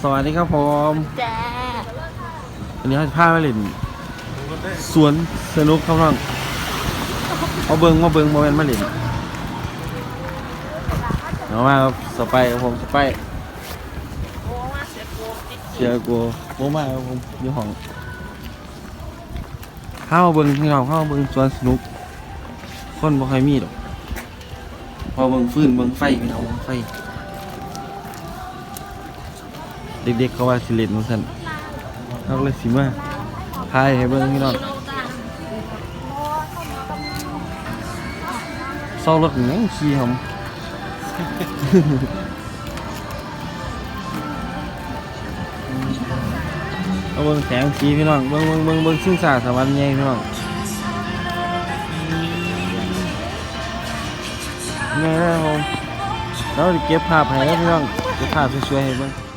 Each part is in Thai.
สวัสดีครับผมจ้าวันนี้เขาจะพาไปเล่นสวนสนุกครับน้องเอาเบิงมาเบิงมาเป็นมาเล่นเอามาครับสไปร์ครับผมสไปร์โอ้ว่าเสียโกติดเชียร์กูโมมาครับผมอยู่ห้องเข้ามาเบิงพี่น้องเข้ามาเบิงสวนสนุก คนบ่ค่อยมีดอกพอเบิงฟืนเบิงไฟพี่น้องเบิ่งไฟ เด็กๆเขาว่าสิเล่นมันสั่นเขาก็เลยสิมาพายให้เบิ่งพี่น้องเศร้ารถหยังขี่หอมเอาเบิ่งแสงสีพี่น้องเบิ่งเบิ่งเบิ่งเบิ่งชิงสาสวรรค์ใหญ่พี่น้องไงนะครับผมเราจะเก็บภาพให้แล้วพี่น้องเก็บภาพสวยๆให้เบิ่ง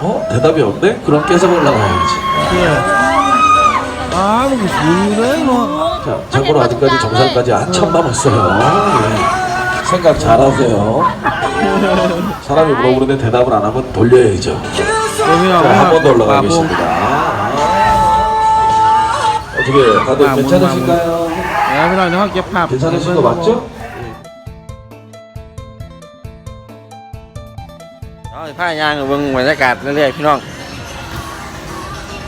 어? 대답이 없네? 그럼 깨서보려고 해야지. 아, 뭐, 뭐래, 뭐. 자, 참고로 아직까지 정상까지 한참 남았어요. 예. 생각 잘하세요. 사람이 물어보는데 대답을 안 하면 돌려야죠. 자, 한 번 더 올라가겠습니다. 아. 어떻게 다들 괜찮으신가요? 그럼 너 이렇게 괜찮으신 거 맞죠? เอาผ้ายางเบิ่งบรรยากาศเรื่อยๆพี่น้อง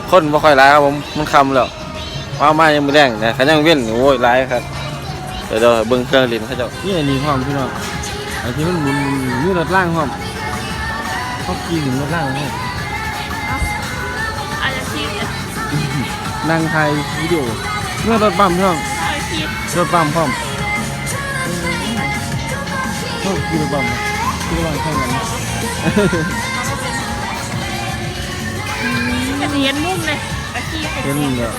คนบ่ค่อยหลายครับผม มันค่ำแล้วว่ามายังไม่แรงแต่ขันยังเว้นโอ้ยหลายครับเดี๋ยวเดี๋ยวเบิ่งเครื่องเล่นเขาเจ้านี่อันนี้พร้อมพี่น้องไอ้ที่มันหมุนๆมีรถล่างพร้อมเขาขี่ถึงรถล่างพร้อมอาจจะคิดเนี่ยนั่งถ่ายวิดีโอเมื่อรถปั๊มพี่น้องเอาคิดรถปั๊มพร้อมชอบขี่รถปั๊มนะขี่รถปั๊มแข่งกัน เนียนนุ่มเลยตะกี้เนียนเลย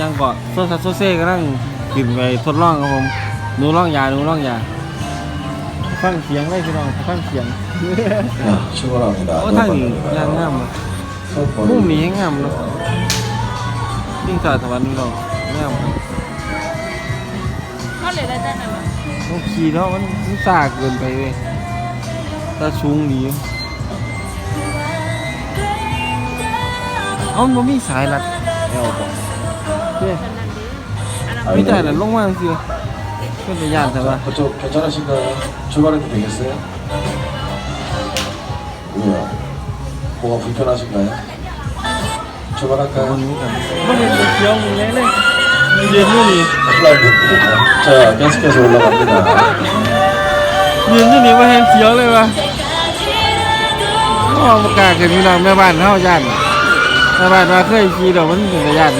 ยังก็โซซัสโซเซก็นั่งกินไปทดลองครับผมนูร่องยานูร่องยาฟังเสียงได้พี่น้องฟังเสียงชั่วเราผู้โอ้ท่านยังงามมุ่งนี้งามเนาะยิ่งสาสวรรค์พี่น้องงาม ก็เลยได้ได้ไหมวะ ต้องขี่แล้วมันมันสากเกินไปเว้ยถ้าสูงดีอยู่เอ้ามันบ่มีสายรัดแอวบ่เฮ้ย อันนั้นดิอันนั้น มีแต่นั้นลงมาสิเป็นตะยานใช่ปะ 그쪽 괜찮으신가요? 출발해도 되겠어요? 왜요? 뭐가 불편하신가요? คน 출발할까요? นี้กันมันเป็นเขียวๆอย่างนี้เลยเรีย 예눈이 자 계속해서 올라갑니다 예눈이 왜 햄티어래 와 어, 뭐, 가, 그, 누 나, 매 반, 하 오, 잔. 매 반, 와, 그, 기 로, 문, 그, 잔.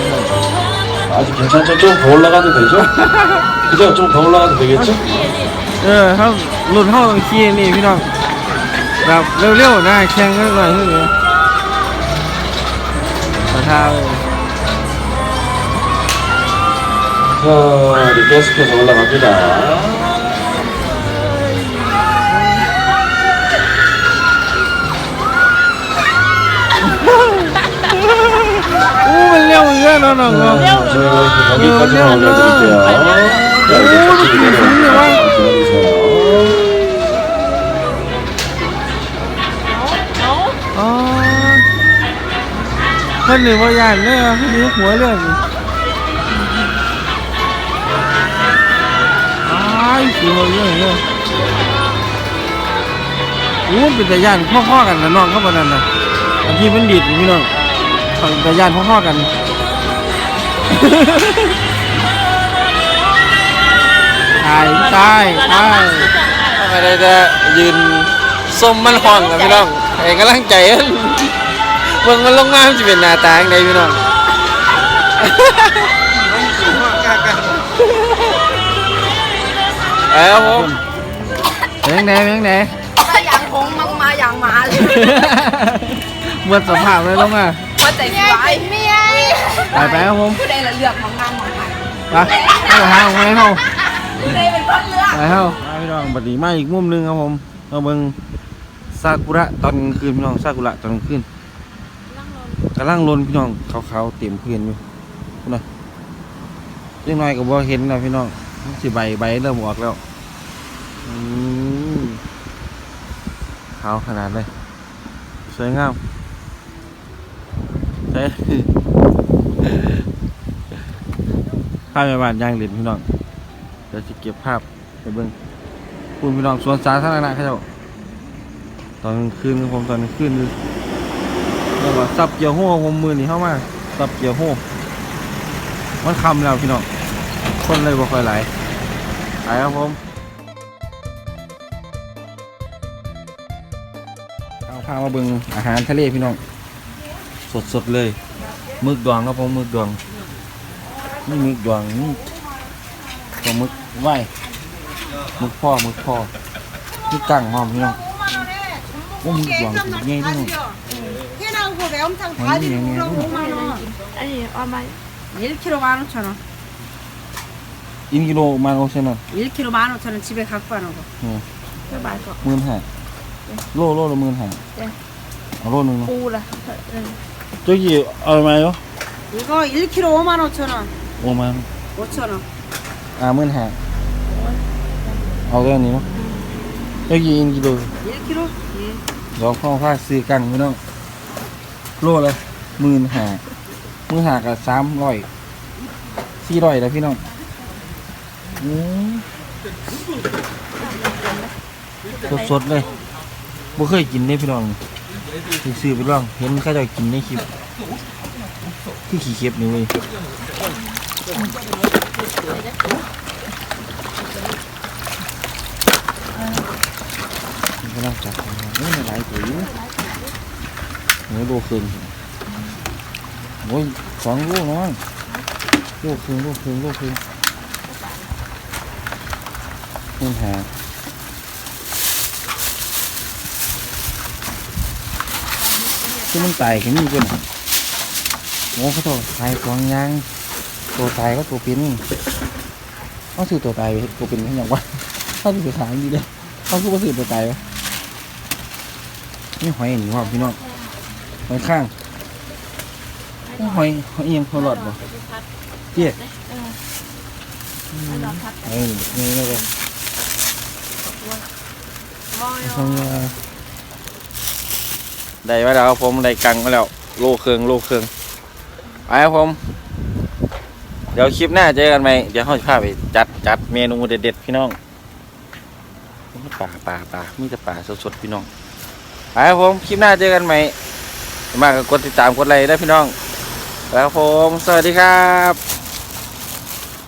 아직 괜찮 죠? 좀 더 올라가도 되 죠? 그 죠? 좀 더 올라가도 되겠 죠? 예, 한, 룬, 하 오, 키, 니, 미 랑. 나, 려, 려, 나, 캥, 그, 거, 그, 거. 다, 자, 우리 계속해서 올라갑니다. อู้มันเร็วเยอะนะน้องๆ 자, 여기까지만 올려드릴게요. 자, 이제 천천히 내려옵니다. 기다리세요. เอา อ๋อคนหนึ่งว่าย่านเนี่ยคนนี้หัวเรื่อง นี่อ้ายสีหัวเรื่องเนี่ยอู้เป็นแต่ย่านพ่อๆกันนะน้องเข้ามานั่นนะอันที่มันดีดอยู่พี่น้องเป็นแต่ย่านพ่อๆกันตายตายตายอะไรจะยืนส้มมันห้องกับพี่น้องให้กำลังใจเบิ่งมันลงมามันจะเป็นหน้าตาอย่างไรพี่น้อง ครับผมเพียงไหนเพียงไหนถ้าอย่างคงมันมาอย่างหมาเลยเหมือนสภาพเลยลงมาว่าใจร้ายเมียไปไปครับผมผู้ใดละเลือกของนางของใครไปเข้าทางไปเข้าผู้ใดเป็นคนเลือกไปเข้าไปพี่น้องบัดนี้มาอีกมุมหนึงครับผมเราเบิ่งซากุระตอนกลางคืนพี่น้องซากุระตอนกลางคืนกำลังลนพี่น้องขาวๆเต็มพื้นอยู่พุ่นน่ะยังน้อยก็บ่เห็นนะพี่น้องมันสิใบใบเริ่มออกแล้ว อืมขาวขนาดเลย สวยงามเฮ้ยภาพในบ้านย่างเหรียญพี่น้องเดี๋ยวจะเก็บภาพไปเบิ่งคุณพี่น้องสวนสาธารณะเขาเจ้าตอนกลางคืนครับผมตอนกลางคืนคือแล้วก็ซับเกี่ยวหัวผมมือนี่เข้ามาซับเกี่ยวหัวมันคำแล้วพี่น้องคนเลยบ่ค่อยไหลไปครับผม เอาพามาเบิ่งอาหารทะเลพี่น้อง สดๆเลยหมึกดองครับผมหมึกดอง นี่หมึกดองนี่ตัวหมึกไหวหมึกพ่อหมึกพ่อนี่กั้งหอมพี่น้องโอ้หมึกดองสุดใหญ่พี่น้อง ที่นางหัวแหวมทาง มันนี่ยังไงดู อันนี้เอามา 1kg 15,000원. อินกิโลมาโอเซนอน 1kg 15,000원 집에 갖고 가는 거. สบายก็ หมื่นห้า โลโลละหมื่นห้าเอาโลหนึงเนาะ ปูละเออ เจ้ากี่เอาไหมเนาะ 이거 1kg 55,000원. โอมา 5,000원. อ่าหมื่นห้าเอาแค่นี้เนาะเจ้ากี่อินกิโล 1kg? 예. ลองเข้าผ้าซื้อกังพี่น้องโลละหมื่นห้าหมื่นห้ากับสามร้อยสี่ร้อยแล้วพี่น้องอืมสดๆเลย บ่เคยกินเลยพี่น้องสิซื้อไปลอง เห็นเขาเจะกินในคลิปคือขี้เข็บนี่เว้ยกำลังจับของมันเอ้ยมันหลายตัวอยู่โอ้ยโลครึ่งโอ้ยสองโลน้องโลครึ่งโลครึ่งโลครึ่งนี่หา คือมันตายขึ้นนี่กันโอ้เขาตัวตายสองอยางตัวตายก็ตัวเป็นเขาซื้อตัวตายไปตัวเป็นเขาอย่างวะเขาซื้อตัวตายดีเลยเขาคือว่าซื้อตัวตายวะนี่หอยหนีว่าพี่น้องหอยข้างนี่หอยหอยเอียงหอยหลอดบ่เจี๊ยแล้วเราพัดเอ้ยนี่นี่เลยมองทำยา ได้ไมาแล้วครับผมได้กังไมาแล้ว โลเครื่องโลเครื่องไปครับผม เดี๋ยวคลิปหน้าเจอกันไหมเดี๋ยวเขาจะพาไปจัดจัดเมนูเด็ดๆพี่น้องป่าป่าป่ามีแต่ป่าสดๆพี่น้องไปครับผมคลิปหน้าเจอกันไหมมากกดติดตามกดไลค์ได้พี่น้องไปครับผม สวัสดีครับ